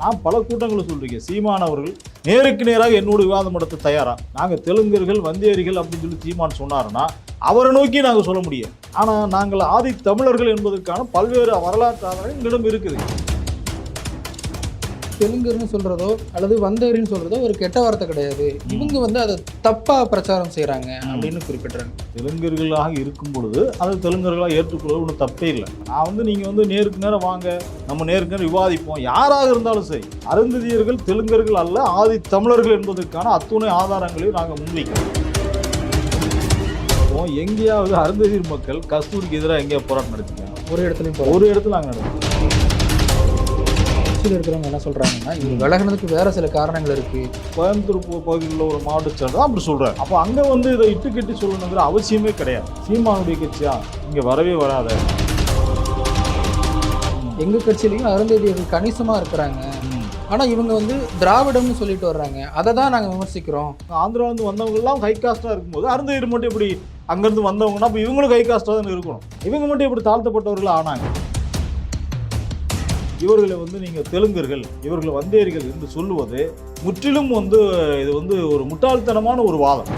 நான் பல கூட்டங்களை சொல்றீங்க. சீமான் அவர்கள் நேருக்கு நேராக என்னோட விவாதம் நடத்த தயாரா? நாங்கள் தெலுங்கர்கள் வந்தேரிகள் அப்படின்னு சொல்லி சீமான் சொன்னாருன்னா அவரை நோக்கி நாங்கள் சொல்ல முடியும் ஆனால் நாங்கள் ஆதி தமிழர்கள் என்பதற்கான பல்வேறு வரலாற்று ஆதாரம் எங்களிடம் இருக்குது. தெலுங்குன்னு சொல்றதோ அல்லது வந்தேரின்னு சொல்றதோ ஒரு கெட்ட வார்த்தை கிடையாது. இவங்க வந்து அதை தப்பா பிரச்சாரம் செய்றாங்க அப்படின்னு குறிப்பிடுறாங்க. தெலுங்கர்களாக இருக்கும் பொழுது அது தெலுங்கர்களாக ஏற்றுக்கொள்வது ஒன்றும் தப்பே இல்லை. நான் வந்து நீங்கள் வந்து நேருக்கு நேரம் வாங்க நம்ம நேருக்கு நேரம் விவாதிப்போம். யாராக இருந்தாலும் சரி அருந்ததியர்கள் தெலுங்கர்கள் அல்ல ஆதி தமிழர்கள் என்பதற்கான அத்துணை ஆதாரங்களையும் நாங்கள் முன்வைக்கிறோம். எங்கேயாவது அருந்ததியர் மக்கள் கஸ்தூரிக்கு எதிராக எங்கேயா போராட்டம் நடத்திருக்காங்க. ஒரு இடத்துலயும் ஒரு இடத்துல நாங்கள் நடத்தோம் கட்சியில் இருக்கிறவங்க என்ன சொல்றாங்கன்னா இது விலகினதுக்கு வேற சில காரணங்கள் இருக்கு. கோயம்புத்தூர் பகு- பகுதியில் உள்ள ஒரு மாவட்ட செயலர் தான் அப்படி சொல்கிறார் அப்போ அங்கே வந்து இதை இட்டு கட்டி சொல்லணுங்கிற அவசியமே கிடையாது. சீமானுடைய கட்சியா? இங்கே வரவே வராத. எங்க கட்சியிலயும் அருந்ததியர்கள் கணிசமா இருக்கிறாங்க. ம். ஆனா இவங்க வந்து திராவிடம்னு சொல்லிட்டு வர்றாங்க. அதை தான் நாங்க விமர்சிக்கிறோம். ஆந்திராவிலேருந்து வந்தவங்கெல்லாம் ஹை காஸ்ட்டாக இருக்கும்போது அருந்ததியர் மட்டும் இப்படி அங்கேருந்து வந்தவங்கன்னா அப்போ இவங்களும் ஹை காஸ்ட்டாக தானே இருக்கணும். இவங்க மட்டும் இப்படி தாழ்த்தப்பட்டவர்கள் ஆனாங்க? இவர்களை வந்து நீங்கள் தெலுங்கர்கள் இவர்கள் வந்தேர்கள் என்று சொல்லுவது முற்றிலும் வந்து இது வந்து ஒரு முட்டாள்தனமான ஒரு வாதம்.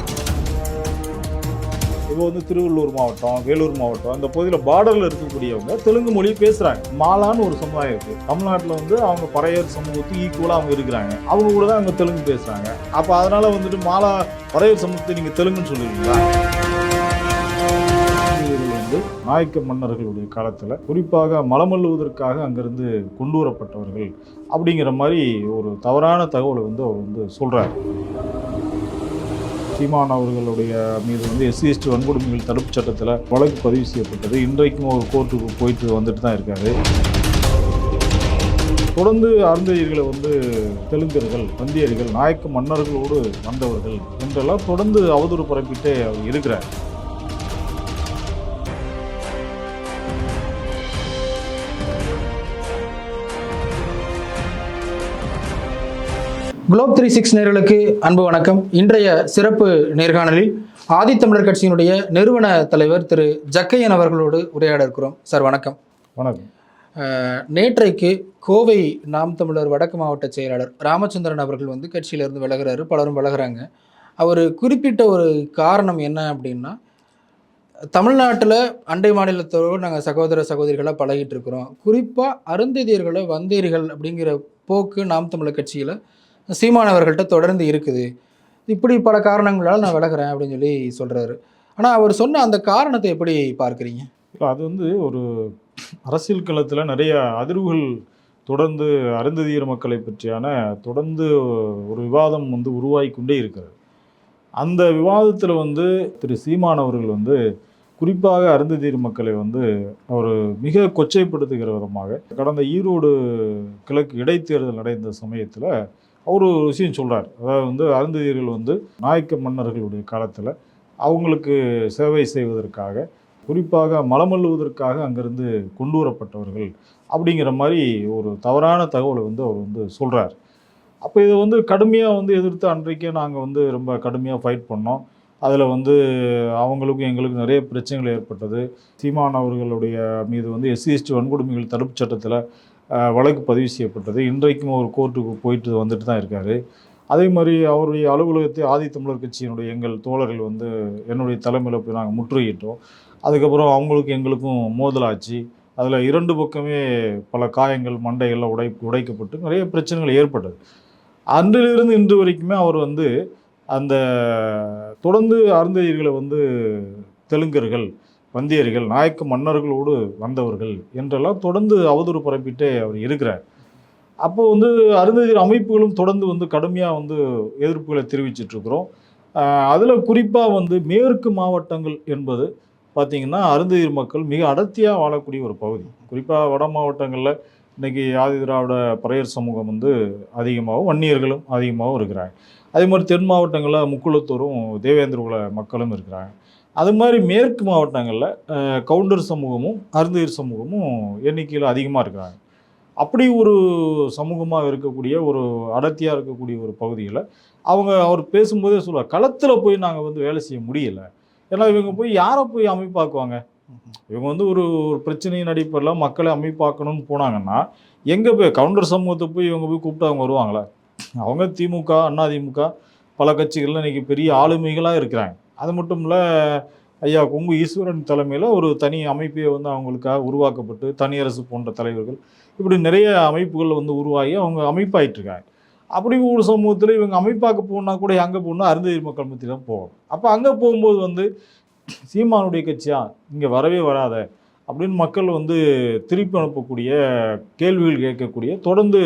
இப்போ வந்து திருவள்ளூர் மாவட்டம் வேலூர் மாவட்டம் இந்த பகுதியில் பார்டரில் இருக்கக்கூடியவங்க தெலுங்கு மொழி பேசுகிறாங்க மாலான்னு ஒரு சமுதாயம் இருக்குது தமிழ்நாட்டில் வந்து அவங்க பறையர் சமூகத்துக்கு ஈக்குவலாக அவங்க இருக்கிறாங்க. அவங்க கூட தான் அவங்க தெலுங்கு பேசுகிறாங்க அப்போ அதனால் வந்துட்டு மாலா பறையர் சமூகத்தை நீங்கள் தெலுங்குன்னு சொல்லுவீங்களா? வந்து நாயக்க மன்னர்களுடைய காலத்தில் குறிப்பாக மலமல்லுவதற்காக அங்கிருந்து கொண்டு வரப்பட்டவர்கள் அப்படிங்கிற மாதிரி ஒரு தவறான தகவலை வந்து அவர் வந்து சொல்கிறார் சீமான் அவர்களுடைய மீது வந்து எஸ்சி எஸ்டி வன்கொடுமைகள் தடுப்பு சட்டத்தில் வழக்கு பதிவு செய்யப்பட்டது. இன்றைக்கும் ஒரு கோர்ட்டுக்கு போயிட்டு வந்துட்டு தான் இருக்காரு. தொடர்ந்து அருந்ததியர்களை வந்து தெலுங்கர்கள் வந்தியர்கள் நாயக்க மன்னர்களோடு வந்தவர்கள் என்றெல்லாம் தொடர்ந்து அவதூறு பரப்பிட்டே அவர் இருக்கிறார். குளோப் த்ரீ சிக்ஸ் நேர்களுக்கு அன்பு வணக்கம். இன்றைய சிறப்பு நேர்காணலில் ஆதித்தமிழர் கட்சியினுடைய நிறுவன தலைவர் திரு ஜக்கையன் அவர்களோடு உரையாட இருக்கிறோம். சார் வணக்கம். வணக்கம். நேற்றைக்கு கோவை நாம் தமிழர் வடக்கு மாவட்ட செயலாளர் ராமச்சந்திரன் அவர்கள் வந்து கட்சியிலிருந்து விலகுறாரு பலரும் விலகுறாங்க. அவர் குறிப்பிட்ட ஒரு காரணம் என்ன அப்படின்னா தமிழ்நாட்டில் அண்டை மாநிலத்தோடு நாங்கள் சகோதர சகோதரிகளாக பழகிட்டு இருக்கிறோம். குறிப்பாக அருந்ததியர்களை வந்தேரிகள் அப்படிங்கிற போக்கு நாம் தமிழர் கட்சியில் சீமானவர்கள்ட்ட தொடர்ந்து இருக்குது. இப்படி பல காரணங்களால் நான் விலகுறேன் அப்படின்னு சொல்லி சொல்கிறாரு ஆனால் அவர் சொன்ன அந்த காரணத்தை எப்படி பார்க்குறீங்க? இல்லை அது வந்து ஒரு அரசியல் களத்தில் நிறைய அதிர்வுகள் தொடர்ந்து அருந்ததியர் மக்களை பற்றியான தொடர்ந்து ஒரு விவாதம் வந்து உருவாகி கொண்டே இருக்கிறது. அந்த விவாதத்தில் வந்து திரு சீமான் அவர்கள் வந்து குறிப்பாக அருந்ததியர் மக்களை வந்து அவர் மிக கொச்சைப்படுத்துகிற விதமாக கடந்த ஈரோடு கிழக்கு இடைத்தேர்தல் நடந்த சமயத்தில் அவர் ஒரு விஷயம் சொல்கிறார் அதாவது வந்து அருந்ததியர்கள் வந்து நாயக்க மன்னர்களுடைய காலத்தில் அவங்களுக்கு சேவை செய்வதற்காக குறிப்பாக மலமல்லுவதற்காக அங்கிருந்து கொண்டு வரப்பட்டவர்கள் அப்படிங்கிற மாதிரி ஒரு தவறான தகவலை வந்து அவர் வந்து சொல்கிறார் அப்போ இதை வந்து கடுமையாக வந்து எதிர்த்து அன்றைக்கே நாங்கள் வந்து ரொம்ப கடுமையாக ஃபைட் பண்ணோம். அதில் வந்து அவங்களுக்கும் எங்களுக்கும் நிறைய பிரச்சனைகள் ஏற்பட்டது. சீமான் அவர்களுடைய மீது வந்து எஸ்சிஎஸ்டி வன்கொடுமைகள் தடுப்பு சட்டத்தில் வழக்கு பதிவு செய்யப்பட்டது. இன்றைக்கும் ஒரு கோர்ட்டுக்கு போயிட்டு வந்துட்டு தான் இருக்கார். அதே மாதிரி அவருடைய அலுவலகத்தை ஆதித்தமிழர் கட்சியினுடைய எங்கள் தோழர்கள் வந்து என்னுடைய தலைமையில் போய் நாங்கள் முற்றுகையிட்டோம். அதுக்கப்புறம் அவங்களுக்கும் எங்களுக்கும் மோதலாச்சு அதில் இரண்டு பக்கமே பல காயங்கள் மண்டைகள்லாம் உடை உடைக்கப்பட்டு நிறைய பிரச்சனைகள் ஏற்பட்டது. அன்றிலிருந்து இன்று வரைக்குமே அவர் வந்து அந்த தொடர்ந்து அருந்ததியர்களை வந்து தெலுங்கர்கள் வந்தியர்கள் நாயக்க மன்னர்களோடு வந்தவர்கள் என்றெல்லாம் தொடர்ந்து அவதூறு பரப்பிட்டே அவர் இருக்கிறார். அப்போ வந்து அருந்ததியர் அமைப்புகளும் தொடர்ந்து வந்து கடுமையாக வந்து எதிர்ப்புகளை தெரிவிச்சிட்ருக்குறோம் அதில் குறிப்பாக வந்து மேற்கு மாவட்டங்கள் என்பது பார்த்திங்கன்னா அருந்ததியர் மக்கள் மிக அடர்த்தியாக வாழக்கூடிய ஒரு பகுதி. குறிப்பாக வட மாவட்டங்களில் இன்றைக்கி ஆதி திராவிட பறையர் சமூகம் வந்து அதிகமாகவும் வன்னியர்களும் அதிகமாகவும் இருக்கிறாங்க. அதே மாதிரி தென் மாவட்டங்களில் முக்குளத்தூரும் தேவேந்திர குல மக்களும் இருக்கிறாங்க. அது மாதிரி மேற்கு மாவட்டங்களில் கவுண்டர் சமூகமும் அருந்தீர் சமூகமும் எண்ணிக்கையில் அதிகமாக இருக்கிறாங்க. அப்படி ஒரு சமூகமாக இருக்கக்கூடிய ஒரு அடர்த்தியாக இருக்கக்கூடிய ஒரு பகுதியில் அவங்க அவர் பேசும்போதே சொல்லுவார் களத்தில் போய் நாங்கள் வந்து வேலை செய்ய முடியலை. ஏன்னா இவங்க போய் யாரை போய் அமைப்பாக்குவாங்க? இவங்க வந்து ஒரு ஒரு பிரச்சனையின் அடிப்படையில் மக்களை அமைப்பாக்கணும்னு போனாங்கன்னா எங்கே போய் கவுண்டர் சமூகத்தை போய் இவங்க போய் கூப்பிட்டு அவங்க வருவாங்களே? அவங்க திமுக அண்ணா திமுக பல கட்சிகளில் இன்றைக்கி பெரிய ஆளுமைகளாக இருக்கிறாங்க. அது மட்டும் இல்லை ஐயா கொங்கு ஈஸ்வரன் தலைமையில் ஒரு தனி அமைப்பே வந்து அவங்களுக்காக உருவாக்கப்பட்டு தனியரசு போன்ற தலைவர்கள். இப்படி நிறைய அமைப்புகள் வந்து உருவாகி அவங்க அமைப்பாயிட்டிருக்காங்க. அப்படி ஒரு சமூகத்தில் இவங்க அமைப்பாக்க போனா கூட அங்கே போகணும்னா அருந்ததி மக்கள் மத்தியில் தான் போகணும். அப்போ அங்கே போகும்போது வந்து சீமானுடைய கட்சியா இங்கே வரவே வராத அப்படின்னு மக்கள் வந்து திருப்பி அனுப்பக்கூடிய கேள்விகள் கேட்கக்கூடிய தொடர்ந்து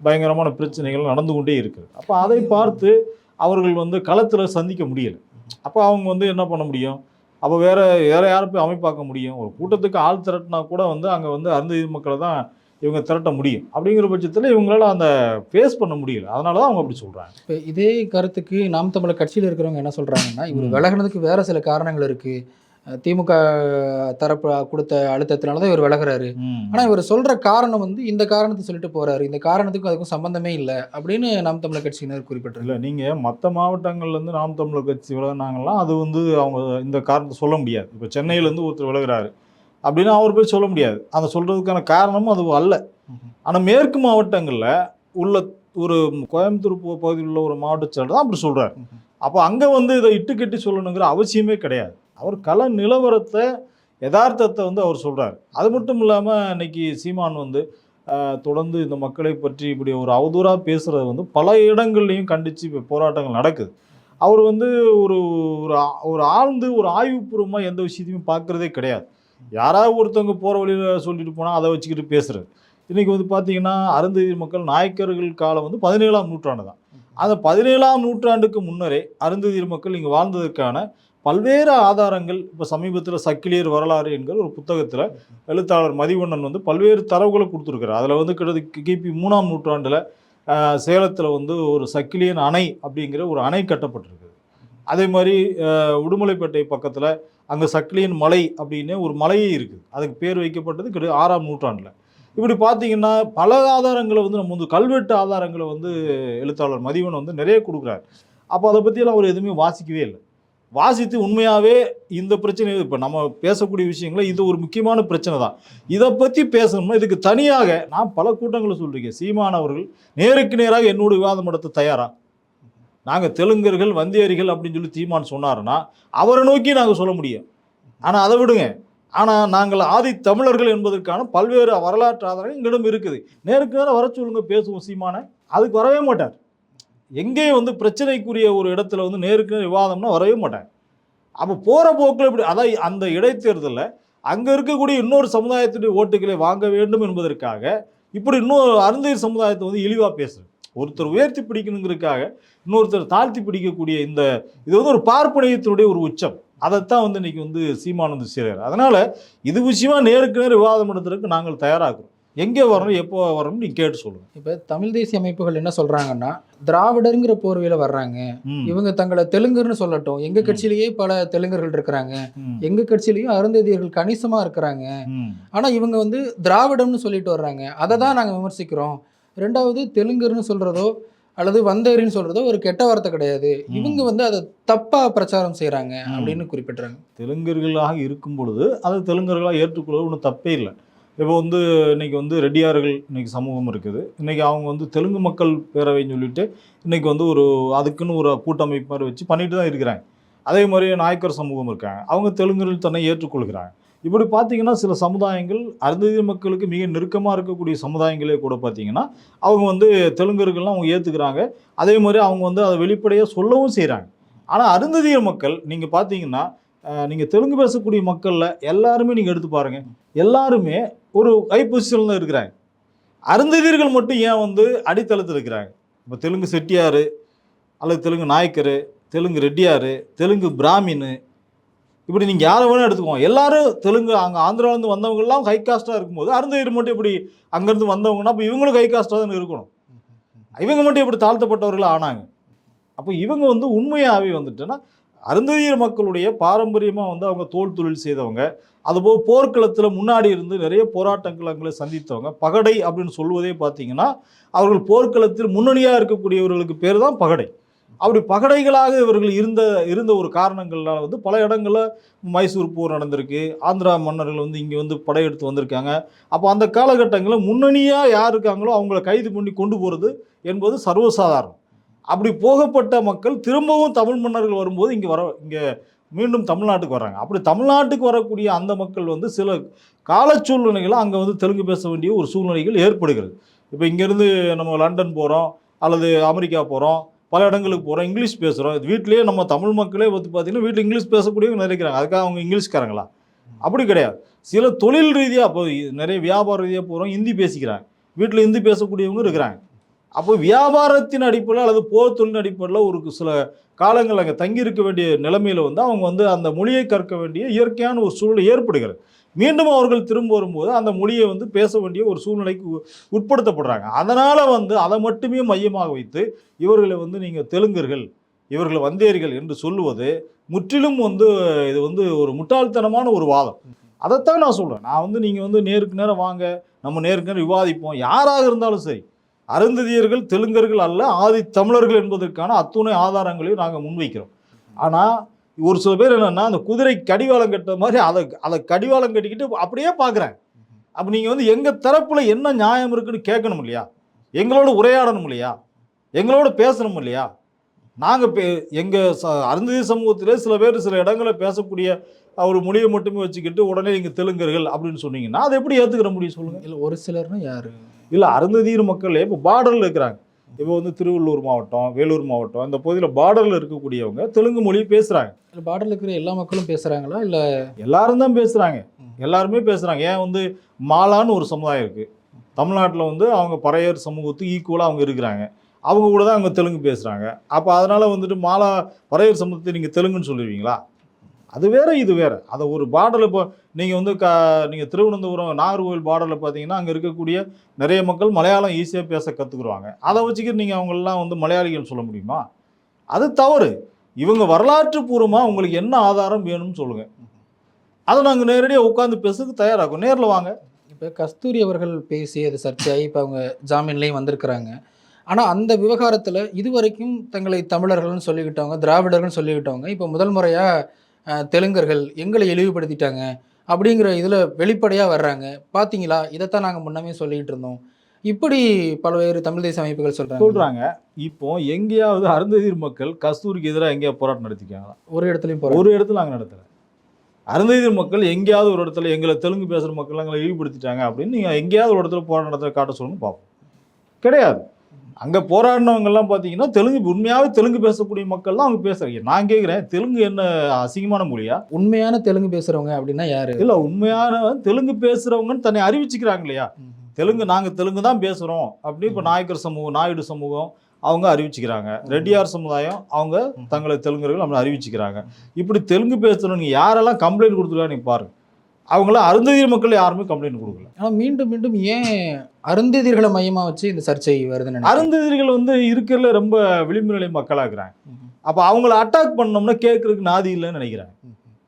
பயங்கரமான பிரச்சனைகள் நடந்து கொண்டே இருக்குது. அப்போ அதை பார்த்து அவர்கள் வந்து களத்தில் சந்திக்க முடியலை. அப்போ அவங்க வந்து என்ன பண்ண முடியும்? அப்போ வேற வேற யாரை போய் அமைப்பாக்க முடியும்? ஒரு கூட்டத்துக்கு ஆள் திரட்டினா கூட வந்து அங்கே வந்து அருந்ததி மக்களை தான் இவங்க திரட்ட முடியும். அப்படிங்கிற பட்சத்தில் இவங்களால அந்த ஃபேஸ் பண்ண முடியல. அதனால தான் அவங்க அப்படி சொல்கிறாங்க இப்போ இதே கருத்துக்கு நாம் தமிழர் கட்சியில் இருக்கிறவங்க என்ன சொல்றாங்கன்னா இவர் ம். விலகினதுக்கு வேற சில காரணங்கள் இருக்கு. அஹ் திமுக தரப்பு கொடுத்த அழுத்தத்தினால தான் இவர் விலகுறாரு. ஆனா இவர் சொல்ற காரணம் வந்து இந்த காரணத்தை சொல்லிட்டு போறாரு. இந்த காரணத்துக்கும் அதுக்கும் சம்பந்தமே இல்லை அப்படின்னு நாம் தமிழர் கட்சியினர் குறிப்பிட்டிருக்காங்க இல்லை நீங்கள் மற்ற மாவட்டங்கள்லேருந்து நாம் தமிழர் கட்சி விலகினாங்கலாம் அது வந்து அவங்க இந்த காரணத்தை சொல்ல முடியாது. இப்போ சென்னையிலேருந்து ஒருத்தர் விலகுறாரு அப்படின்னு அவர் போய் சொல்ல முடியாது. அதை சொல்கிறதுக்கான காரணமும் அது அல்ல. ஆனால் மேற்கு மாவட்டங்களில் உள்ள ஒரு கோயம்புத்தூர் பகு- பகுதியில் உள்ள ஒரு மாவட்ட செயலர் தான் அப்படி சொல்கிறார் அப்போ அங்கே வந்து இதை இட்டு கட்டி சொல்லணுங்கிற அவசியமே கிடையாது. அவர் கள நிலவரத்தை யதார்த்தத்தை வந்து அவர் சொல்கிறார் அது மட்டும் இல்லாமல் இன்னைக்கு சீமான் வந்து தொடர்ந்து இந்த மக்களை பற்றி இப்படி ஒரு அவதூறாக பேசுகிறது வந்து பல இடங்கள்லையும் கண்டித்து இப்போ போராட்டங்கள் நடக்குது. அவர் வந்து ஒரு ஒரு ஒரு ஆழ்ந்து ஒரு ஆய்வுபூர்வமாக எந்த விஷயத்தையும் பார்க்குறதே கிடையாது. யாராவது ஒருத்தவங்க போகிற வழியில் சொல்லிட்டு போனால் அதை வச்சுக்கிட்டு பேசுகிறது இன்றைக்கி வந்து பார்த்தீங்கன்னா அருந்ததி மக்கள் நாயக்கர்கள் காலம் வந்து பதினேழாம் நூற்றாண்டு தான். அந்த பதினேழாம் நூற்றாண்டுக்கு முன்னரே அருந்ததி மக்கள் இங்கே வாழ்ந்ததற்கான பல்வேறு ஆதாரங்கள் இப்போ சமீபத்தில் சக்கிலியர் வரலாறு என்கிற ஒரு புத்தகத்தில் எழுத்தாளர் மதிவண்ணன் வந்து பல்வேறு தரவுகளை கொடுத்துருக்காரு அதில் வந்து கிட்டத்தட்ட கிபி மூணாம் நூற்றாண்டில் சேலத்தில் வந்து ஒரு சக்கிலியன் அணை அப்படிங்கிற ஒரு அணை கட்டப்பட்டிருக்குது. அதே மாதிரி உடுமலைப்பேட்டை பக்கத்தில் அங்கே சக்கிலியன் மலை அப்படின்னு ஒரு மலையே இருக்குது. அதுக்கு பேர் வைக்கப்பட்டது கிட்ட ஆறாம் நூற்றாண்டில். இப்படி பார்த்தீங்கன்னா பல ஆதாரங்களை வந்து நம்ம வந்து கல்வெட்டு ஆதாரங்களை வந்து எழுத்தாளர் மதிவன் வந்து நிறைய கொடுக்குறாரு. அப்போ அதை பற்றியெல்லாம் அவர் எதுவுமே வாசிக்கவே இல்லை. வாசித்து உண்மையாகவே இந்த பிரச்சனை இப்போ நம்ம பேசக்கூடிய விஷயங்கள இது ஒரு முக்கியமான பிரச்சனை தான். இதை பற்றி பேசணும்னா இதுக்கு தனியாக நான் பல கூட்டங்களை சொல்லியிருக்கேன் சீமான் அவர்கள் நேருக்கு நேராக என்னோட விவாதம் நடத்த தயாரா? நாங்கள் தெலுங்கர்கள் வந்தியரிகள் அப்படின்னு சொல்லி தீமான் சொன்னாருன்னா அவரை நோக்கி நாங்கள் சொல்ல முடியும். ஆனால் அதை விடுங்க. ஆனால் நாங்கள் ஆதி தமிழர்கள் என்பதற்கான பல்வேறு வரலாற்று ஆதாரங்கள் எங்களிடம் இருக்குது. நேருக்கு நேரம் வர சொல்லுங்க பேசுவோம் சீமானை. அதுக்கு வரவே மாட்டார். எங்கேயும் வந்து பிரச்சனைக்குரிய ஒரு இடத்துல வந்து நேருக்கு விவாதம்னா வரவே மாட்டாங்க. அப்போ போகிற போக்கில் இப்படி அதான் அந்த இடைத்தேர்தலில் அங்கே இருக்கக்கூடிய இன்னொரு சமுதாயத்துடைய ஓட்டுகளை வாங்க வேண்டும் என்பதற்காக இப்படி இன்னொரு அருந்தையர் சமுதாயத்தை வந்து இழிவாக பேசுறது ஒருத்தர் உயர்த்தி பிடிக்கணுங்கிறதுக்காக இன்னொருத்தர் தாழ்த்தி பிடிக்கக்கூடிய இந்த இது வந்து ஒரு பார்ப்பனியத்தினுடைய ஒரு உச்சம். அதைத்தான் வந்து இன்னைக்கு வந்து சீமானந்த வந்து செய்கிறார் இது விஷயமா நேருக்கு நேர் விவாதம் நடத்துறதுக்கு நாங்கள் தயாராகிறோம் எங்கே வரணும் எப்போ வரணும்னு நீங்க கேட்டு சொல்லுங்க இப்போ தமிழ் தேசிய அமைப்புகள் என்ன சொல்றாங்கன்னா திராவிடருங்கிற போர்வையில வர்றாங்க. இவங்க தங்களை தெலுங்குன்னு சொல்லட்டும். எங்க ம். கட்சியிலேயே பல தெலுங்கர்கள் இருக்கிறாங்க. ம், எங்க கட்சியிலயும் அருந்ததியர்கள் கணிசமா இருக்கிறாங்க. ம், ஆனா இவங்க வந்து திராவிடம்னு சொல்லிட்டு வர்றாங்க. அதை தான் நாங்க விமர்சிக்கிறோம். ரெண்டாவது தெலுங்கர்னு சொல்றதோ அல்லது வந்தேரின்னு சொல்றதோ ஒரு கெட்ட வார்த்தை கிடையாது. இவங்க வந்து அதை தப்பா பிரச்சாரம் செய்றாங்க ம். அப்படின்னு குறிப்பிட்றாங்க. தெலுங்கர்களாக இருக்கும் பொழுது அதை தெலுங்கர்களாக ஏற்றுக்கொள்வது ஒன்றும் தப்பே இல்லை. இப்போ வந்து இன்னைக்கு வந்து ரெட்டியார்கள் இன்றைக்கி சமூகம் இருக்குது. இன்றைக்கி அவங்க வந்து தெலுங்கு மக்கள் பேரவைன்னு சொல்லிட்டு இன்றைக்கி வந்து ஒரு அதுக்குன்னு ஒரு கூட்டமைப்பு மாதிரி வச்சு பண்ணிட்டு தான் இருக்கிறாங்க. அதே மாதிரி நாயக்கர் சமூகம் இருக்காங்க. அவங்க தெலுங்குகள் தன்னை ஏற்றுக்கொள்கிறாங்க. இப்படி பார்த்தீங்கன்னா சில சமுதாயங்கள் அருந்ததி மக்களுக்கு மிக நெருக்கமாக இருக்கக்கூடிய சமுதாயங்களே கூட பார்த்தீங்கன்னா அவங்க வந்து தெலுங்கர்கள்லாம் அவங்க ஏற்றுக்கிறாங்க அதே மாதிரி அவங்க வந்து அதை வெளிப்படையாக சொல்லவும் செய்கிறாங்க ஆனால் அருந்ததிய மக்கள் நீங்கள் பார்த்தீங்கன்னா நீங்கள் தெலுங்கு பேசக்கூடிய மக்களில் எல்லாருமே நீங்கள் எடுத்து பாருங்கள் எல்லாருமே ஒரு ஹை பொசிஷனில் தான் இருக்கிறாங்க. அருந்ததியர்கள் மட்டும் ஏன் வந்து அடித்தளத்தில் இருக்கிறாங்க? இப்போ தெலுங்கு செட்டியார் அல்லது தெலுங்கு நாயக்கர் தெலுங்கு ரெட்டியார் தெலுங்கு பிராமின் இப்படி நீங்கள் யாரை வேணால் எடுத்துக்கோங்க. எல்லாரும் தெலுங்கு அங்கே ஆந்திராவிலேருந்து வந்தவங்கெல்லாம் ஹை காஸ்ட்டாக இருக்கும்போது அருந்ததியர் மட்டும் இப்படி அங்கேருந்து வந்தவங்கன்னா அப்போ இவங்களும் ஹை காஸ்ட்டாக தான் இருக்கணும். இவங்க மட்டும் இப்படி தாழ்த்தப்பட்டவர்கள் ஆனாங்க? அப்போ இவங்க வந்து உண்மையாகவே வந்துட்டுன்னா அருந்ததியர் மக்களுடைய பாரம்பரியமாக வந்து அவங்க தோல் தொழில் செய்தவங்க. அதுபோல் போர்க்களத்தில் முன்னாடி இருந்து நிறைய போராட்டங்களை சந்தித்தவங்க. பகடை அப்படின்னு சொல்வதே பார்த்தீங்கன்னா அவர்கள் போர்க்களத்தில் முன்னணியாக இருக்கக்கூடியவர்களுக்கு பேர் தான் பகடை. அப்படி பகடைகளாக இவர்கள் இருந்த இருந்த ஒரு காரணங்கள்னால வந்து பல இடங்களில் மைசூர் போர் நடந்திருக்கு. ஆந்திரா மன்னர்கள் வந்து இங்கே வந்து படையெடுத்து வந்திருக்காங்க. அப்போ அந்த காலகட்டங்களில் முன்னணியாக யார் இருக்காங்களோ அவங்கள கைது பண்ணி கொண்டு போகிறது என்பது சர்வசாதாரணம். அப்படி போகப்பட்ட மக்கள் திரும்பவும் தமிழ் மன்னர்கள் வரும்போது இங்கே வர இங்கே மீண்டும் தமிழ்நாட்டுக்கு வர்றாங்க. அப்படி தமிழ்நாட்டுக்கு வரக்கூடிய அந்த மக்கள் வந்து சில கால சூழ்நிலைகளை அங்கே வந்து தெலுங்கு பேச வேண்டிய ஒரு சூழ்நிலைகள் ஏற்படுகிறது. இப்போ இங்கேருந்து நம்ம லண்டன் போகிறோம் அல்லது அமெரிக்கா போகிறோம் பல இடங்களுக்கு போகிறோம் இங்கிலீஷ் பேசுகிறோம் வீட்டிலேயே நம்ம தமிழ் மக்களே வந்து பார்த்திங்கன்னா வீட்டில் இங்கிலீஷ் பேசக்கூடியவங்க நினைக்கிறாங்க. அதுக்காக அவங்க இங்கிலீஷ்காரங்களா? அப்படி கிடையாது. சில தொழில் ரீதியாக இப்போ நிறைய வியாபார ரீதியாக போகிறோம் ஹிந்தி பேசிக்கிறாங்க. வீட்டில் ஹிந்தி பேசக்கூடியவங்க இருக்கிறாங்க. அப்போ வியாபாரத்தின் அடிப்படையில் அல்லது போர் தொழிலின் அடிப்படையில் ஒரு சில காலங்கள் அங்கே தங்கியிருக்க வேண்டிய நிலைமையில் வந்து அவங்க வந்து அந்த மொழியை கற்க வேண்டிய இயற்கையான ஒரு சூழ்நிலை ஏற்படுகிறது. மீண்டும் அவர்கள் திரும்ப வரும்போது அந்த மொழியை வந்து பேச வேண்டிய ஒரு சூழ்நிலைக்கு உட்படுத்தப்படுறாங்க. அதனால் வந்து அதை மட்டுமே மையமாக வைத்து இவர்களை வந்து நீங்கள் தெலுங்கர்கள் இவர்கள் வந்தேர்கள் என்று சொல்லுவது முற்றிலும் வந்து இது வந்து ஒரு முட்டாள்தனமான ஒரு வாதம். அதைத்தான் நான் சொல்கிறேன் நான் வந்து நீங்கள் வந்து நேருக்கு நேரம் வாங்க நம்ம நேருக்கு நேரம் விவாதிப்போம். யாராக இருந்தாலும் சரி அருந்ததியர்கள் தெலுங்கர்கள் அல்ல ஆதி தமிழர்கள் என்பதற்கான அத்துணை ஆதாரங்களையும் நாங்கள் முன்வைக்கிறோம். ஆனால் ஒரு சில பேர் என்னென்னா அந்த குதிரை கடிவாளம் கட்ட மாதிரி அதை அதை கடிவாளம் கட்டிக்கிட்டு அப்படியே பார்க்குறேன் அப்போ நீங்கள் வந்து எங்கள் தரப்பில் என்ன நியாயம் இருக்குன்னு கேட்கணும் இல்லையா? எங்களோட உரையாடணும் இல்லையா? எங்களோட பேசணும் இல்லையா? நாங்கள் பே எங்கள் ச அருந்ததி சமூகத்திலே சில பேர் சில இடங்களில் பேசக்கூடிய ஒரு மொழியை மட்டுமே வச்சுக்கிட்டு உடனே நீங்கள் தெலுங்கர்கள் அப்படின்னு சொன்னீங்கன்னா அதை எப்படி ஏற்றுக்கிற முடியும் சொல்லுங்கள் இல்லை ஒரு சிலர்னா யார்? இல்லை அருந்ததியர் மக்களே இப்போ பார்டரில் இருக்கிறாங்க. இப்போ வந்து திருவள்ளூர் மாவட்டம் வேலூர் மாவட்டம் இந்த பகுதியில் பார்டரில் இருக்கக்கூடியவங்க தெலுங்கு மொழி பேசுகிறாங்க பார்டரில் இருக்கிற எல்லா மக்களும் பேசுகிறாங்களா இல்லை எல்லாரும் தான் பேசுகிறாங்க எல்லாருமே பேசுகிறாங்க ஏன் வந்து மாலான்னு ஒரு சமுதாயம் இருக்குது தமிழ்நாட்டில் வந்து அவங்க பறையர் சமூகத்துக்கு ஈக்குவலாக அவங்க இருக்கிறாங்க. அவங்க கூட தான் அவங்க தெலுங்கு பேசுகிறாங்க அப்போ அதனால் வந்துட்டு மாலா பறையர் சமூகத்தை நீங்கள் தெலுங்குன்னு சொல்லுவீங்களா அது வேற இது வேற. அதை ஒரு பார்டரில் இப்போ நீங்கள் வந்து க நீங்கள் திருவனந்தபுரம் நாகர்கோவில் பார்டரில் பார்த்தீங்கன்னா அங்கே இருக்கக்கூடிய நிறைய மக்கள் மலையாளம் ஈஸியாக பேச கற்றுக்குருவாங்க அதை வச்சுக்கிட்டு நீங்கள் அவங்களெலாம் வந்து மலையாளிகள் சொல்ல முடியுமா? அது தவறு. இவங்க வரலாற்று பூர்வமாக உங்களுக்கு என்ன ஆதாரம் வேணும்னு சொல்லுங்கள் அதை நாங்கள் நேரடியாக உட்காந்து பேசுறதுக்கு தயாராகும். நேரில் வாங்க. இப்போ கஸ்தூரி அவர்கள் பேசி அது சர்ச்சையாகி இப்போ அவங்க ஜாமீன்லேயும் வந்திருக்கிறாங்க. ஆனால் அந்த விவகாரத்தில் இதுவரைக்கும் தங்களை தமிழர்கள்னு சொல்லிக்கிட்டவங்க திராவிடர்கள்னு சொல்லிக்கிட்டவங்க இப்போ முதல் முறையாக தெலுங்கர்கள் எங்களை இழிவுபடுத்திட்டாங்க அப்படிங்கிற இதில் வெளிப்படையாக வர்றாங்க. பார்த்தீங்களா இதைத்தான் நாங்கள் முன்னமே சொல்லிக்கிட்டு இருந்தோம். இப்படி பல்வேறு தமிழ் தேச அமைப்புகள் சொல்கிறாங்க சொல்கிறாங்க இப்போ எங்கேயாவது அருந்ததிர் மக்கள் கஸ்தூரிக்கு எதிராக எங்கேயாவது போராட்டம் நடத்திக்காங்களா ஒரு இடத்துலையும் ஒரு இடத்துல நாங்கள் நடத்தலை. அருந்ததிர் மக்கள் எங்கேயாவது ஒரு இடத்துல எங்களை தெலுங்கு பேசுகிற மக்கள் எங்களை இழிவுபடுத்திட்டாங்க அப்படின்னு நீங்கள் எங்கேயாவது ஒரு இடத்துல போராட்டம் நடத்த காட்ட சொல்லுங்க பார்ப்போம். கிடையாது. அங்கே போராடினவங்கெல்லாம் பார்த்தீங்கன்னா தெலுங்கு உண்மையாகவே தெலுங்கு பேசக்கூடிய மக்கள் தான் அவங்க பேசுகிறாங்க நான் கேட்குறேன் தெலுங்கு என்ன அசிங்கமான மொழியா? உண்மையான தெலுங்கு பேசுகிறவங்க அப்படின்னா யாரு? இல்லை உண்மையான தெலுங்கு பேசுகிறவங்கன்னு தன்னை அறிவிச்சுக்கிறாங்க இல்லையா? தெலுங்கு நாங்கள் தெலுங்கு தான் பேசுகிறோம் அப்படின்னு இப்போ நாயக்கர் சமூகம் நாயுடு சமூகம் அவங்க அறிவிச்சுக்கிறாங்க. ரெட்டியார் சமுதாயம் அவங்க தங்களை தெலுங்கர்கள் நம்ம அறிவிச்சுக்கிறாங்க. இப்படி தெலுங்கு பேசுகிறவங்க யாரெல்லாம் கம்ப்ளைண்ட் கொடுத்துருக்காங்க நீங்க பாருங்க அவங்களாம் அருந்ததியர் மக்கள் யாருமே கம்ப்ளைண்ட் கொடுக்கல. ஆனால் மீண்டும் மீண்டும் ஏன் அருந்ததியர்களை மையமாக வச்சு இந்த சர்ச்சை வருதுன்னு. அருந்ததியர்கள் வந்து இருக்கிறதுல ரொம்ப விளிம்பு நிலை மக்களாக இருக்கிறாங்க அப்போ அவங்கள அட்டாக் பண்ணோம்னா கேட்கறதுக்கு நாதி இல்லைன்னு நினைக்கிறாங்க.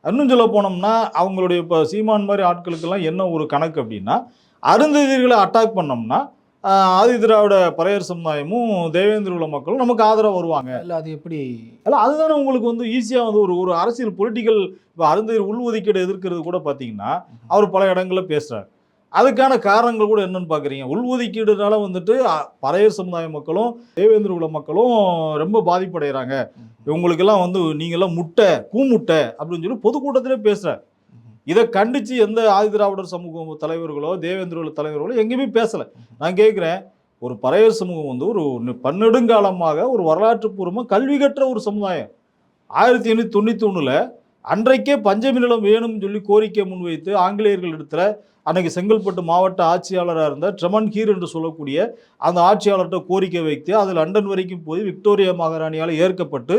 இன்னும் சொல்ல போனோம்னா அவங்களுடைய இப்போ சீமான் மாதிரி ஆட்களுக்கெல்லாம் என்ன ஒரு கணக்கு அப்படின்னா அருந்ததியர்களை அட்டாக் பண்ணோம்னா ஆதி திராவிட பறையர் சமுதாயமும் தேவேந்திர குல மக்களும் நமக்கு ஆதரவு வருவாங்க. இல்லை அது எப்படி? அல்ல அதுதானே உங்களுக்கு வந்து ஈஸியாக வந்து ஒரு ஒரு அரசியல் பொலிட்டிக்கல் இப்போ அருந்ததியர் உள்ஒதுக்கீடு எதிர்க்கிறது கூட பார்த்தீங்கன்னா அவர் பல இடங்களில் பேசுகிறார் அதுக்கான காரணங்கள் கூட என்னன்னு பார்க்குறீங்க உள்ஒதுக்கீடுனால வந்துட்டு பறையர் சமுதாய மக்களும் தேவேந்திர குல மக்களும் ரொம்ப பாதிப்படைகிறாங்க இவங்களுக்கெல்லாம் வந்து நீங்கள்லாம் முட்டை கூமுட்டை அப்படின்னு சொல்லி பொதுக்கூட்டத்திலே பேசுகிறார் இதை கண்டித்து எந்த ஆதிதிராவிடர் சமூக தலைவர்களோ தேவேந்திர தலைவர்களோ எங்கேயுமே பேசலை. நான் கேட்குறேன் ஒரு பறையர் சமூகம் வந்து ஒரு பன்னெடுங்காலமாக ஒரு வரலாற்று பூர்வமாக கல்வி கற்ற ஒரு சமுதாயம். ஆயிரத்தி எண்ணூற்றி தொண்ணூற்றி ஒன்றில் அன்றைக்கே பஞ்சமி நிலம் வேணும்னு சொல்லி கோரிக்கை முன்வைத்து ஆங்கிலேயர்கள் இடத்துல அன்னைக்கு செங்கல்பட்டு மாவட்ட ஆட்சியாளராக இருந்த ட்ரெமன் ஹீர் என்று சொல்லக்கூடிய அந்த ஆட்சியாளர்கிட்ட கோரிக்கை வைத்து அது லண்டன் வரைக்கும் போய் விக்டோரியா மகாராணியால் ஏற்கப்பட்டு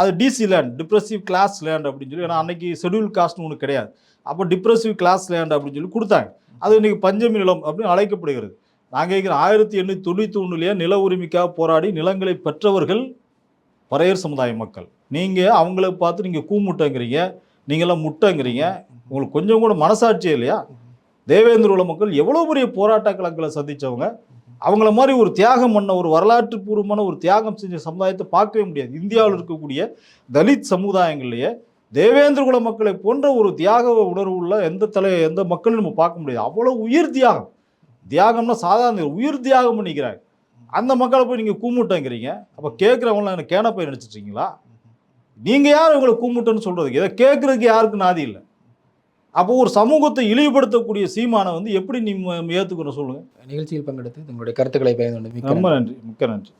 அது DC land depressive class land அப்படின்னு சொல்லி. ஏன்னா அன்னைக்கு ஷெட்யூல் காஸ்ட்னு ஒன்று கிடையாது. அப்போ டிப்ரெசிவ் கிளாஸ் லேண்ட் அப்படின்னு சொல்லி கொடுத்தாங்க. அது இன்றைக்கி பஞ்சமி நிலம் அப்படின்னு அழைக்கப்படுகிறது. நாங்கள் இருக்கிற ஆயிரத்தி எண்ணூற்றி தொண்ணூற்றி ஒன்றுலேயே நில உரிமைக்காக போராடி நிலங்களை பெற்றவர்கள் பறையர் சமுதாய மக்கள். நீங்கள் அவங்கள பார்த்து நீங்கள் கூமுட்டைங்கிறீங்க நீங்களாம் முட்டைங்கிறீங்க உங்களுக்கு கொஞ்சம் கூட மனசாட்சியே இல்லையா? தேவேந்திர குல மக்கள் எவ்வளோ பெரிய போராட்ட கலங்களை சந்தித்தவங்க அவங்கள மாதிரி ஒரு தியாகம் பண்ண ஒரு வரலாற்று பூர்வமான ஒரு தியாகம் செஞ்ச சமுதாயத்தை பார்க்கவே முடியாது. இந்தியாவில் இருக்கக்கூடிய தலித் சமுதாயங்கள்லேயே தேவேந்திர குல மக்களை போன்ற ஒரு தியாக உணர்வு உள்ள எந்த தலை எந்த மக்களும் நம்ம பார்க்க முடியாது. அவ்வளோ உயிர் தியாகம். தியாகம்னா சாதாரண உயிர் தியாகம் பண்ணிக்கிறாங்க. அந்த மக்களை போய் நீங்கள் கூமுட்டங்கிறீங்க அப்போ கேட்குறவங்களாம் என்ன கேனப்பை நினச்சிட்ருக்கீங்களா? நீங்கள் யார் இவங்களை கூமுட்டன்னு சொல்கிறதுக்கு இதை கேட்குறதுக்கு யாருக்கும் நாதி இல்லை. அப்போ ஒரு சமூகத்தை இழிவுபடுத்தக்கூடிய சீமானை வந்து எப்படி நீ ஏற்றுக்கணும் சொல்லுங்கள் நிகழ்ச்சியில் பங்கெடுத்து உங்களுடைய கருத்துக்களை மிக்க ரொம்ப நன்றி. மிக்க நன்றி.